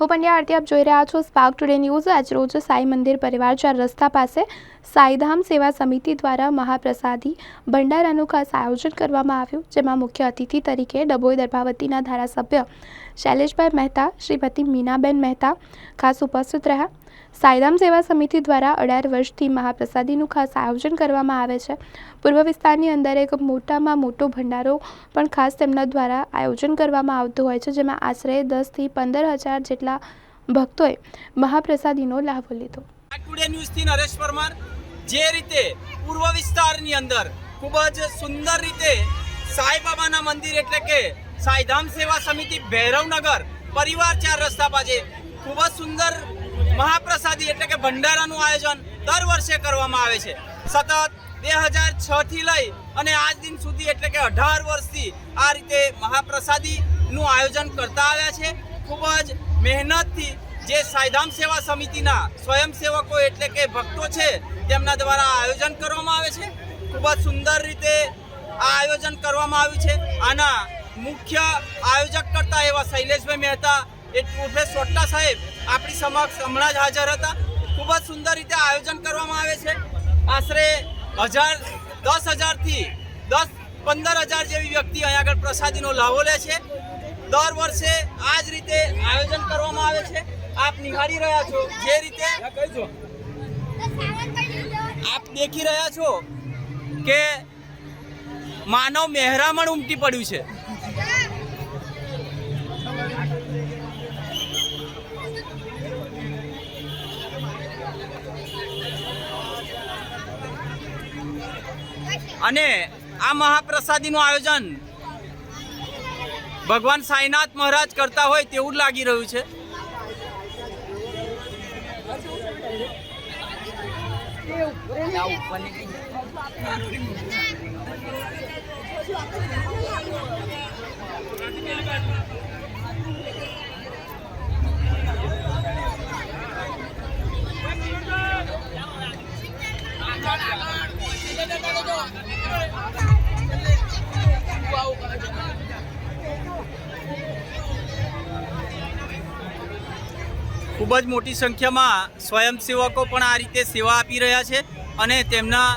હું પંડ્યા આરતી આપ જોઈ રહ્યા છો સ્પાર્ક ટુડે ન્યૂઝ આજ રોજ સાઈ મંદિર પરિવાર ચાર રસ્તા પાસે સાઈધામ સેવા સમિતિ દ્વારા મહાપ્રસાદી ભંડારાનું ખાસ આયોજન કરવામાં આવ્યું, જેમાં મુખ્ય અતિથિ તરીકે ડભોઈ દર્ભાવતીના ધારાસભ્ય શૈલેષભાઈ મહેતા શ્રીમતી મીનાબેન મહેતા ખાસ ઉપસ્થિત રહ્યા. સાઈધામ સેવા સમિતિ દ્વારા અઢાર વર્ષથી મહાપ્રસાદીનું ખાસ આયોજન કરવામાં આવે છે. પૂર્વ વિસ્તારની અંદર એક મોટામાં મોટો ભંડારો પણ ખાસ તેમના દ્વારા આયોજન કરવામાં આવતું હોય છે, જેમાં આશરે દસથી પંદર હજાર જેટલા ભક્તોએ મહાપ્રસાદીનો લાભ લીધો. ન્યૂઝથી નરેશ પરમાર, જે રીતે પૂર્વ વિસ્તારની અંદર ખૂબ જ સુંદર રીતે સાંઈબાબાના મંદિર એટલે કે સાંઈધામ સેવા સમિતિ ભૈરવનગર પરિવાર ચાર રસ્તા પાસે ખૂબ જ સુંદર મહાપ્રસાદી એટલે કે ભંડારાનું આયોજન દર વર્ષે કરવામાં આવે છે. સતત બે હજાર છ થી લઈ અને આજ દિન સુધી એટલે કે અઢાર વર્ષથી આ રીતે મહાપ્રસાદીનું આયોજન કરતા આવ્યા છે. ખૂબ જ મહેનતથી જે સાયધામ સેવા સમિતિના સ્વયંસેવકો એટલે કે ભક્તો છે, તેમના દ્વારા આયોજન કરવામાં આવે છે. ખૂબ જ સુંદર રીતે આ આયોજન કરવામાં આવ્યું છે. આના મુખ્ય આયોજક કરતા એવા શૈલેષભાઈ મહેતા, એ ઉર્ફે સોટ્ટા સાહેબ આપણી સમક્ષ હમણાં જ હાજર હતા. ખૂબ જ સુંદર રીતે આયોજન કરવામાં આવે છે. આશરે હજાર, દસ હજારથી દસ, પંદર હજાર જેવી વ્યક્તિ અહીંયા આગળ પ્રસાદીનો લાવો લે છે. દર વર્ષે આ જ રીતે આયોજન કરવામાં આવે છે. આપ નિહાળી રહ્યા છો જે રીતે આપ દેખી રહ્યા છો કે માનવ મહેરામણ ઉમટી પડ્યું છે. અને આ મહાપ્રસાદીનું આયોજન ભગવાન સાંઈનાથ મહારાજ કરતા હોય તેવું લાગી રહ્યું છે ખૂબ જ મોટી સંખ્યામાં સ્વયંસેવકો પણ આ રીતે સેવા આપી રહ્યા છે અને તેમના